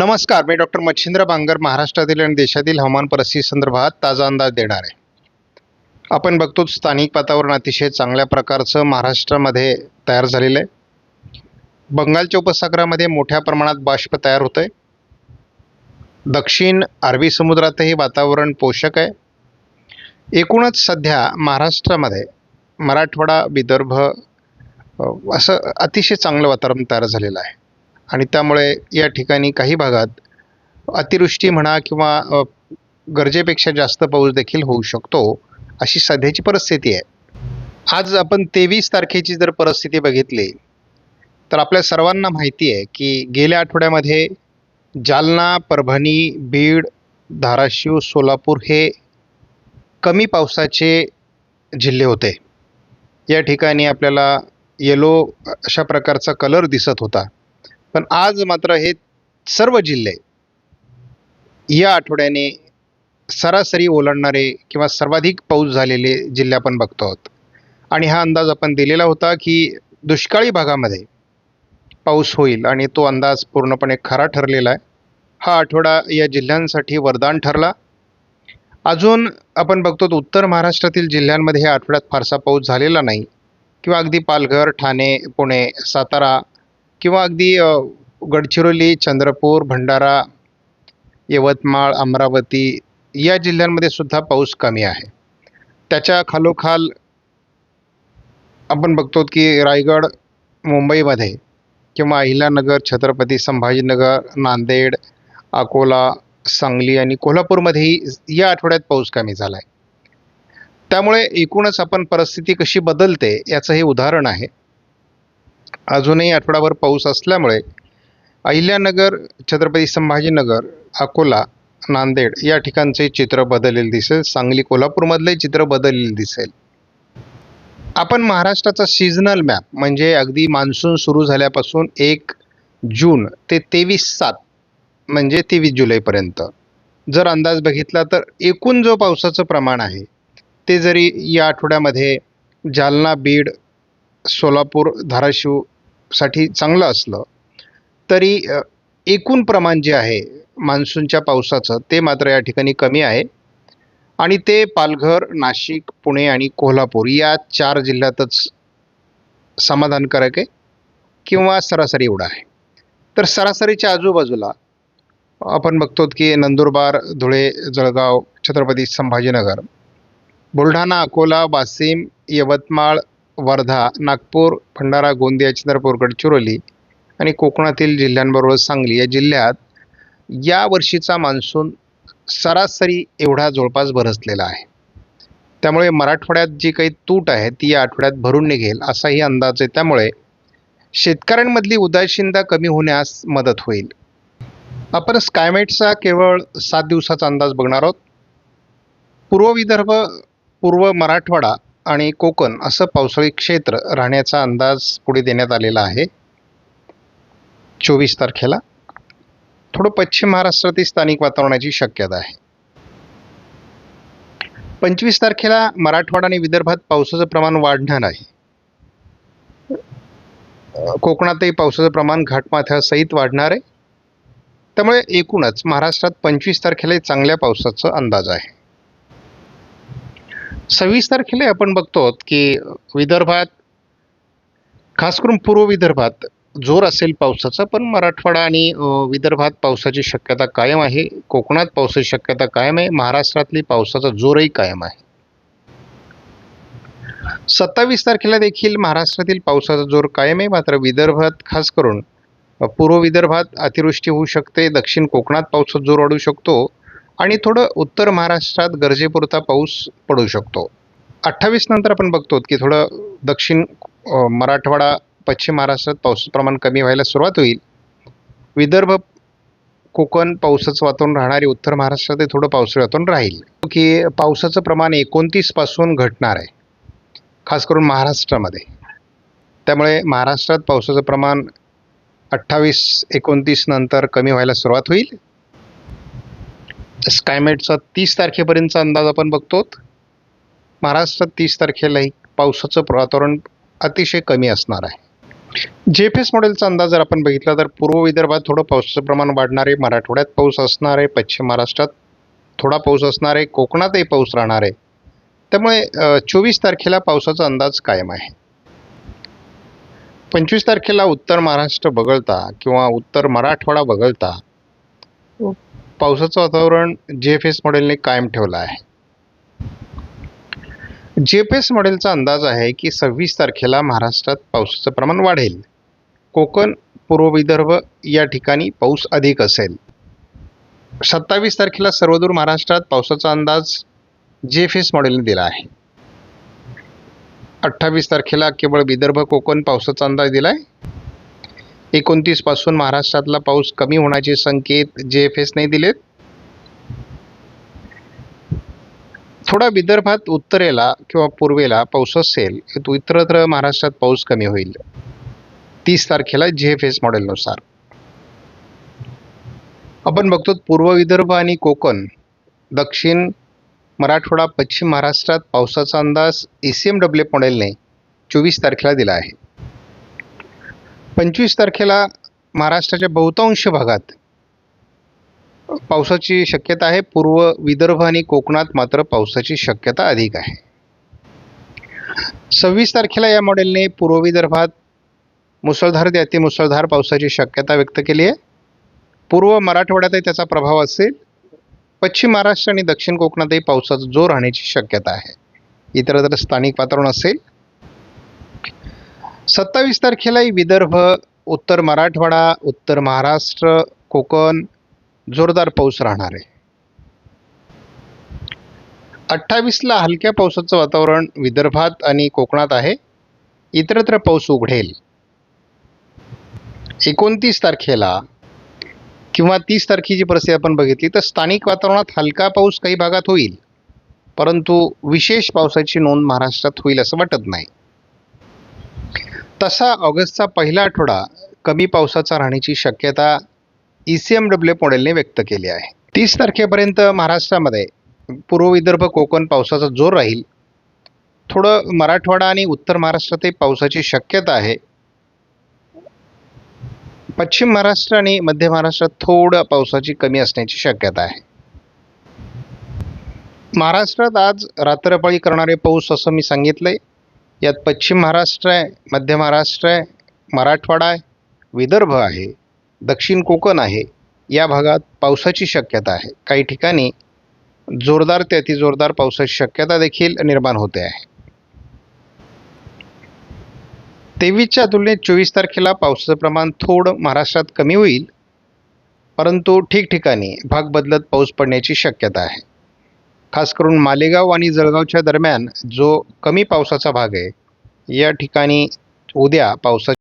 नमस्कार मी डॉक्टर मच्छिंद्र बांगर महाराष्ट्रातील आणि देशातील हवामान परिस्थिती संदर्भात ताजा अंदाज देणार आहे. आपण बघतो स्थानिक वातावरण अतिशय चांगल्या प्रकारचं महाराष्ट्रामध्ये तयार झालेलं आहे. बंगालच्या उपसागरामध्ये मोठ्या प्रमाणात बाष्प तयार होतं आहे दक्षिण अरबी समुद्रातही वातावरण पोषक आहे. एकूणच सध्या महाराष्ट्रामध्ये मराठवाडा विदर्भ असं अतिशय चांगलं वातावरण तयार झालेलं आहे. आणि त्यामुळे या ठिकाणी काही भागात अतिवृष्टी म्हणा किंवा गरजेपेक्षा जास्त पाऊस देखील होऊ शकतो अशी सध्याची परिस्थिती आहे. आज आपण तेवीस तारखेची जर परिस्थिती बघितली तर आपल्या सर्वांना माहिती आहे की गेल्या आठवड्यामध्ये जालना परभणी बीड धाराशिव सोलापूर हे कमी पावसाचे जिल्हे होते. या ठिकाणी आपल्याला येलो अशा प्रकारचा कलर दिसत होता. पण आज मात्र हे सर्व जिल्हे या आठवड्याने सरासरी ओलांडणारे किंवा सर्वाधिक पाऊस झालेले जिल्हे आपण बघतो आहोत. आणि हा अंदाज आपण दिलेला होता की दुष्काळी भागामध्ये पाऊस होईल आणि तो अंदाज पूर्णपणे खरा ठरलेला आहे. हा आठवडा या जिल्ह्यांसाठी वरदान ठरला. अजून आपण बघतो उत्तर महाराष्ट्रातील जिल्ह्यांमध्ये ह्या आठवड्यात फारसा पाऊस झालेला नाही. किंवा अगदी पालघर ठाणे पुणे सातारा किंवा अगदी गडचिरोली चंद्रपूर भंडारा यवतमाळ अमरावती या जिल्ह्यांमध्ये सुद्धा पाऊस कमी आहे. त्याच्या खालोखाल आपण बघतो की रायगड मुंबईमध्ये किंवा अहिल्यानगर छत्रपती संभाजीनगर नांदेड अकोला सांगली आणि कोल्हापूरमध्येही या आठवड्यात पाऊस कमी झाला आहे त्यामुळे एकूणच आपण परिस्थिती कशी बदलते याचं हे उदाहरण आहे. अजूनही आठवडाभर पाऊस असल्यामुळे अहिल्यानगर छत्रपती संभाजीनगर अकोला नांदेड या ठिकाणचे चित्र बदललेलं दिसेल. सांगली कोल्हापूरमधले चित्र बदललेलं दिसेल. आपण महाराष्ट्राचा सीझनल मॅप म्हणजे अगदी मान्सून सुरू झाल्यापासून एक जून ते तेवीस सात म्हणजे तेवीस जुलैपर्यंत जर अंदाज बघितला तर एकूण जो पावसाचं प्रमाण आहे ते जरी या आठवड्यामध्ये जालना बीड सोलापूर धाराशिव साठी चांगलं असलं तरी एकूण प्रमाण जे आहे मान्सूनच्या पावसाचं ते मात्र या ठिकाणी कमी आहे. आणि ते पालघर नाशिक पुणे आणि कोल्हापूर या चार जिल्ह्यातच समाधानकारक आहे किंवा सरासरी एवढं आहे. तर सरासरीच्या आजूबाजूला आपण बघतो की नंदुरबार धुळे जळगाव छत्रपती संभाजीनगर बुलढाणा अकोला वाशिम यवतमाळ वर्धा नागपूर भंडारा गोंदिया चंद्रपूर गडचिरोली आणि कोकणातील जिल्ह्यांबरोबर सांगली या जिल्ह्यात या वर्षीचा मान्सून सरासरी एवढा जवळपास बरसलेला आहे. त्यामुळे मराठवाड्यात जी काही तूट आहे ती या आठवड्यात भरून निघेल असाही अंदाज आहे. त्यामुळे शेतकऱ्यांमधली उदासीनता कमी होण्यास मदत होईल. आपण स्कायमेटचा केवळ सात दिवसाचा अंदाज बघणार आहोत. पूर्व विदर्भ पूर्व मराठवाडा आणि कोकण असं पावसाळी क्षेत्र राहण्याचा अंदाज पुढे देण्यात आलेला आहे. चोवीस तारखेला थोडं पश्चिम महाराष्ट्रातील स्थानिक वातावरणाची शक्यता आहे. पंचवीस तारखेला मराठवाडा आणि विदर्भात पावसाचं प्रमाण वाढणार आहे. कोकणातही पावसाचं प्रमाण घाटमाथ्यासहित वाढणार आहे. त्यामुळे एकूणच महाराष्ट्रात पंचवीस तारखेला चांगल्या पावसाचा अंदाज आहे. सव्वीस तारखेला आपण बघतो की विदर्भात खास करून पूर्व विदर्भात जोर असेल पावसाचा पण मराठवाडा आणि विदर्भात पावसाची शक्यता कायम आहे. कोकणात पावसाची शक्यता कायम आहे. महाराष्ट्रातली पावसाचा जोरही कायम आहे. सत्तावीस तारखेला देखील महाराष्ट्रातील पावसाचा जोर कायम आहे. मात्र विदर्भात खास करून पूर्व विदर्भात अतिवृष्टी होऊ शकते. दक्षिण कोकणात पावसाचा जोर वाढू शकतो. आणि थोडं उत्तर महाराष्ट्रात गरजेपुरता पाऊस पडू शकतो. अठ्ठावीस नंतर आपण बघतो की थोडं दक्षिण मराठवाडा पश्चिम महाराष्ट्रात पावसाचं प्रमाण कमी व्हायला सुरुवात होईल. विदर्भ कोकण पावसाचं वातावरण राहणारी उत्तर महाराष्ट्रात थोडं पावसाळी वातावरण राहील. की पावसाचं प्रमाण एकोणतीसपासून घटणार आहे. खास करून महाराष्ट्रामध्ये. त्यामुळे महाराष्ट्रात पावसाचं प्रमाण अठ्ठावीस एकोणतीस नंतर कमी व्हायला सुरुवात होईल. स्कायमेटचा तीस तारखेपर्यंतचा अंदाज आपण बघतो. महाराष्ट्रात तीस तारखेलाही पावसाचं वातावरण अतिशय कमी असणार आहे. जे एफ एस मॉडेलचा अंदाज जर आपण बघितला तर पूर्व विदर्भात थोडं पावसाचं प्रमाण वाढणार आहे. मराठवाड्यात पाऊस असणार आहे. पश्चिम महाराष्ट्रात थोडा पाऊस असणार आहे. कोकणातही पाऊस राहणार आहे. त्यामुळे चोवीस तारखेला पावसाचा अंदाज कायम आहे. पंचवीस तारखेला उत्तर महाराष्ट्र वगळता किंवा उत्तर मराठवाडा वगळता पावसाचं वातावरण जे एफ एस मॉडेलने कायम ठेवलं आहे. जे एफ एस मॉडेलचा अंदाज आहे की सव्वीस तारखेला महाराष्ट्रात पावसाचं प्रमाण वाढेल. कोकण पूर्व विदर्भ या ठिकाणी पाऊस अधिक असेल. सत्तावीस तारखेला सर्वदूर महाराष्ट्रात पावसाचा अंदाज जे एफ एस मॉडेलने दिला आहे. अठ्ठावीस तारखेला केवळ विदर्भ कोकण पावसाचा अंदाज दिला आहे एकोणतीसपासून महाराष्ट्रातला पाऊस कमी होण्याचे संकेत जे एफ एसने दिलेत. थोडा विदर्भात उत्तरेला किंवा पूर्वेला पाऊस असेल तर इतरत्र महाराष्ट्रात पाऊस कमी होईल. तीस तारखेला जे एफ एस मॉडेलनुसार. आपण बघतो पूर्व विदर्भ आणि कोकण. दक्षिण मराठवाडा पश्चिम महाराष्ट्रात पावसाचा अंदाज ई सी एम डब्ल्यू मॉडेलने चोवीस तारखेला दिला आहे. पंचवीस तारखेला महाराष्ट्राच्या बहुतांश भागात पावसाची शक्यता आहे. पूर्व विदर्भ आणि कोकणात मात्र पावसाची शक्यता अधिक आहे. सव्वीस तारखेला या मॉडेलने पूर्व विदर्भात मुसळधार ते अतिमुसळधार पावसाची शक्यता व्यक्त केली आहे. पूर्व मराठवाड्यातही त्याचा प्रभाव असेल. पश्चिम महाराष्ट्र आणि दक्षिण कोकणातही पावसाचा जोर राहण्याची शक्यता आहे. इतरत्र स्थानिक वातावरण असेल सत्तावीस तारखेलाही विदर्भ उत्तर मराठवाडा उत्तर महाराष्ट्र कोकण जोरदार पाऊस राहणार आहे. अठ्ठावीसला हलक्या पावसाचं वातावरण विदर्भात आणि कोकणात आहे. इतरत्र पाऊस उघडेल. एकोणतीस तारखेला किंवा तीस तारखेची परिस्थिती आपण बघितली तर स्थानिक वातावरणात हलका पाऊस काही भागात होईल. परंतु विशेष पावसाची नोंद महाराष्ट्रात होईल असं वाटत नाही. तसा ऑगस्टचा पहिला आठवडा कमी पावसाचा राहण्याची शक्यता ई सी एम डब्ल्यू मॉडेलने व्यक्त केली आहे. तीस तारखेपर्यंत महाराष्ट्रामध्ये पूर्व विदर्भ कोकण पावसाचा जोर राहील. थोडं मराठवाडा आणि उत्तर महाराष्ट्रातही पावसाची शक्यता आहे. पश्चिम महाराष्ट्र आणि मध्य महाराष्ट्रात थोडं पावसाची कमी असण्याची शक्यता आहे. महाराष्ट्रात आज रात्रपाळी करणारे पाऊस असं मी सांगितलंय. यात पश्चिम महाराष्ट्र आहे मध्य महाराष्ट्र आहे मराठवाडा आहे विदर्भ आहे दक्षिण कोकण आहे या भागात पावसाची शक्यता आहे. काही ठिकाणी जोरदार ते अतिजोरदार पावसाची शक्यता देखील निर्माण होते आहे. तेवीसच्या तुलनेत चोवीस तारखेला पावसाचं प्रमाण थोडं महाराष्ट्रात कमी होईल परंतु ठिकठिकाणी भाग बदलत पाऊस पडण्याची शक्यता आहे. खास करून मालेगाव आणि जळगावच्या दरम्यान जो कमी पावसाचा भाग आहे या ठिकाणी उद्या पावसा